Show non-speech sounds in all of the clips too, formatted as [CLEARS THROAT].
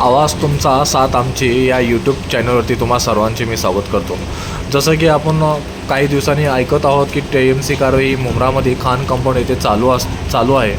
आवाज तुमचा साथ आमची या यूट्यूब चॅनलवरती तुम्हा सर्वांचे मी स्वागत करतो. जसं की आपण काही दिवसांनी ऐकत आहोत की टी एम सी कारवाई मुंब्रामध्ये खान कंपाऊंड येथे चालू अस चालू आहे.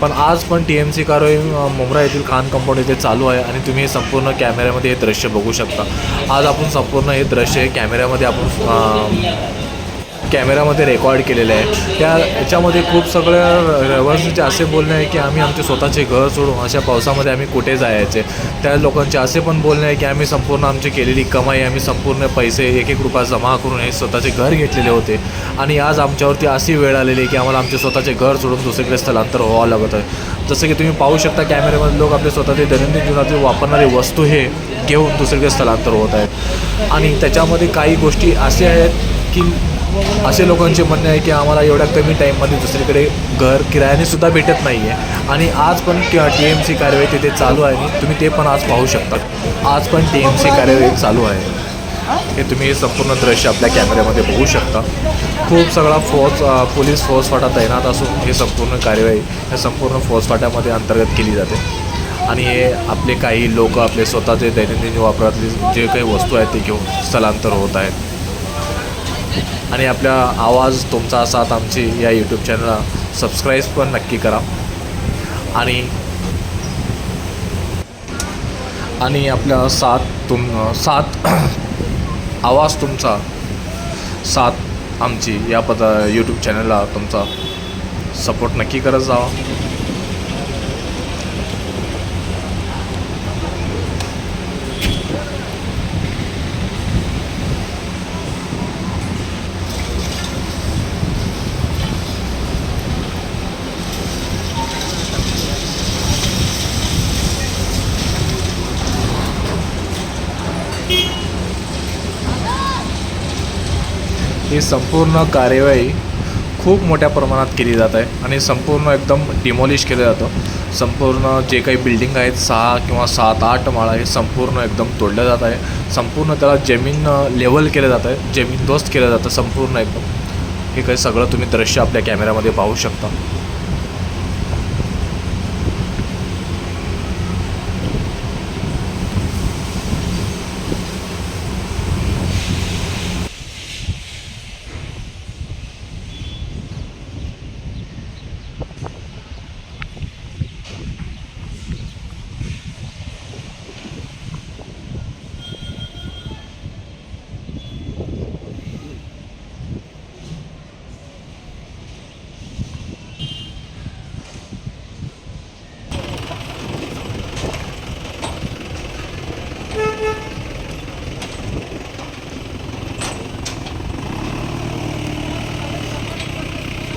पण आज पण टी एम सी कारवाई मुंब्रा येथील खान कंपाऊंड येथे चालू आहे आणि तुम्ही संपूर्ण कॅमेऱ्यामध्ये हे दृश्य बघू शकता. आज आपण संपूर्ण हे दृश्य हे कॅमेऱ्यामध्ये आपण कॅमेरामध्ये रेकॉर्ड केलेलं आहे. त्या याच्यामध्ये खूप सगळ्या रहिवासीचे असे बोलणे आहे की आम्ही आमचे स्वतःचे घर सोडून अशा पावसामध्ये आम्ही कुठे जायचे? त्या लोकांचे असे पण बोलणे आहे की आम्ही संपूर्ण आमची केलेली कमाई आम्ही संपूर्ण पैसे एक एक रुपया जमा करून हे स्वतःचे घर घेतलेले होते. आणि आज आमच्यावरती अशी वेळ आलेली आहे की आम्हाला आमचे स्वतःचे घर सोडून दुसरीकडे स्थलांतर व्हावं लागत आहे. जसं की तुम्ही पाहू शकता कॅमेऱ्यामध्ये लोक आपले स्वतःचे दैनंदिन जीवनातील वापरणारे वस्तू हे घेऊन दुसरीकडे स्थलांतर होत आहेत. आणि त्याच्यामध्ये काही गोष्टी असे आहेत की असे लोकांचे म्हणणे आहे की आम्हाला एवढ्या कमी टाईममध्ये दुसरीकडे घर किरायाने सुद्धा भेटत नाही आहे आणि आज पण टी एम सी कार्यवाही तिथे चालू आहे तुम्ही ते पण आज पाहू शकता. आज पण टी एम सी कार्यवाही चालू आहे. हे तुम्ही हे संपूर्ण दृश्य आपल्या कॅमेऱ्यामध्ये बघू शकता. खूप सगळा फौज पोलीस पोलीस फौजफाटा तैनात असून हे संपूर्ण कार्यवाही ह्या संपूर्ण फौजफाट्यामध्ये अंतर्गत केली जाते. आणि हे आपले काही लोक आपले स्वतःचे दैनंदिन वापरातले जे काही वस्तू आहेत ते घेऊन स्थलांतर होत आहेत. आणि आपला आवाज तुमचा साथ आमची या यूट्यूब चॅनलला सबस्क्राईब पण नक्की करा. आणि आणि आपला साथ तुम साथ [CLEARS THROAT] आवाज तुमचा साथ आमची या पद यूट्यूब चॅनलला तुमचा सपोर्ट नक्की करत जावा. ही संपूर्ण कार्यवाही खूप मोठ्या प्रमाणात केली जात आहे आणि संपूर्ण एकदम डिमॉलिश केलं जातं. संपूर्ण जे काही बिल्डिंग आहेत सहा किंवा सात आठ माळा हे संपूर्ण एकदम तोडलं जात आहे. संपूर्ण त्याला जमीन लेवल केलं जात आहे. जमीनदोस्त केलं जातं संपूर्ण एकदम. हे काही सगळं तुम्ही दृश्य आपल्या कॅमेऱ्यामध्ये पाहू शकता.